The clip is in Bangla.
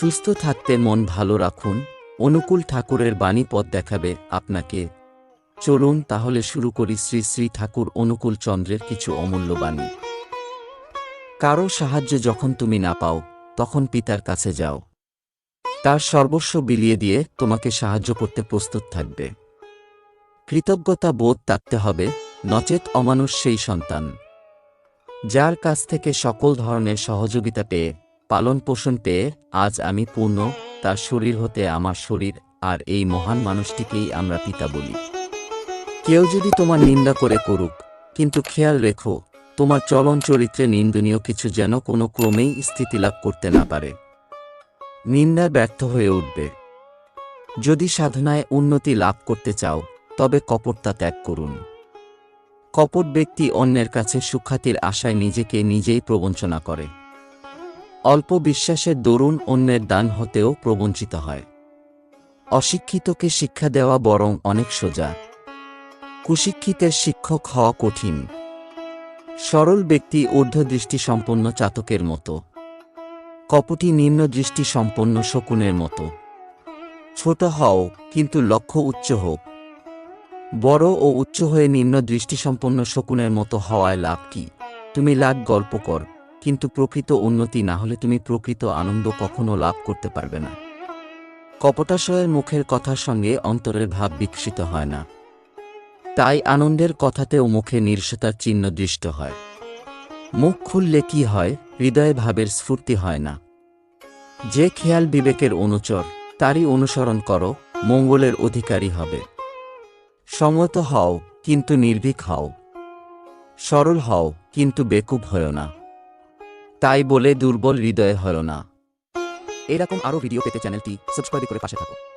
সুস্থ থাকতে মন ভালো রাখুন, অনুকূল ঠাকুরের বাণী পথ দেখাবে আপনাকে। চলুন তাহলে শুরু করি শ্রী শ্রী ঠাকুর অনুকূল চন্দ্রের কিছু অমূল্য বাণী। কারও সাহায্য যখন তুমি না পাও, তখন পিতার কাছে যাও। তার সর্বস্ব বিলিয়ে দিয়ে তোমাকে সাহায্য করতে প্রস্তুত থাকবে। কৃতজ্ঞতা বোধ থাকতে হবে, নচেত অমানুষ সেই সন্তান। যার কাছ থেকে সকল ধরনের সহযোগিতা পেয়ে পালন পোষণ পেয়ে আজ আমি পূর্ণ, তার শরীর হতে আমার শরীর, আর এই মহান মানুষটিকেই আমরা পিতা বলি। কেউ যদি তোমার নিন্দা করে করুক, কিন্তু খেয়াল রেখো, তোমার চলন চরিত্রে নিন্দনীয় কিছু যেন কোনো ক্রমেই স্থিতিলাভ করতে না পারে। নিন্দা ব্যর্থ হয়ে উঠবে। যদি সাধনায় উন্নতি লাভ করতে চাও, তবে কপটতা ত্যাগ করুন। কপট ব্যক্তি অন্যের কাছে সুখ্যাতির আশায় নিজেকে নিজেই প্রবঞ্চনা করে। অল্প বিশ্বাসের দরুন অন্যের দান হতেও প্রবঞ্চিত হয়। অশিক্ষিতকে শিক্ষা দেওয়া বরং অনেক সোজা। কুশিক্ষিতের শিক্ষক হওয়া কঠিন। সরল ব্যক্তি ঊর্ধ্বদৃষ্টি সম্পন্ন চাতকের মতো। কপটি নিম্ন দৃষ্টি সম্পন্ন শকুনের মতো। ছোট হও, কিন্তু লক্ষ্য উচ্চ হোক। বড় ও উচ্চ হয়ে নিম্ন দৃষ্টিসম্পন্ন শকুনের মতো হওয়ায় লাভ কি? তুমি লাভ গল্প কর। কিন্তু প্রকৃত উন্নতি না হলে তুমি প্রকৃত আনন্দ কখনো লাভ করতে পারবে না। কপটাশয়ের মুখের কথার সঙ্গে অন্তরের ভাব বিকশিত হয় না। তাই আনন্দের কথাতেও মুখে নির্সতার চিহ্ন দৃষ্ট হয়। মুখ খুললে কি হয়? হৃদয়ে ভাবের স্ফূর্তি হয় না। যে খেয়াল বিবেকের অনুচর, তারই অনুসরণ করো, মঙ্গলের অধিকারী হবে। সংযত হও, কিন্তু নির্ভীক হও। সরল হও, কিন্তু বেকুব হয় না। তাই বলে দুর্বল হৃদয় হল না। এরকম আরও ভিডিও পেতে চ্যানেলটি সাবস্ক্রাইব করে পাশে থাকুন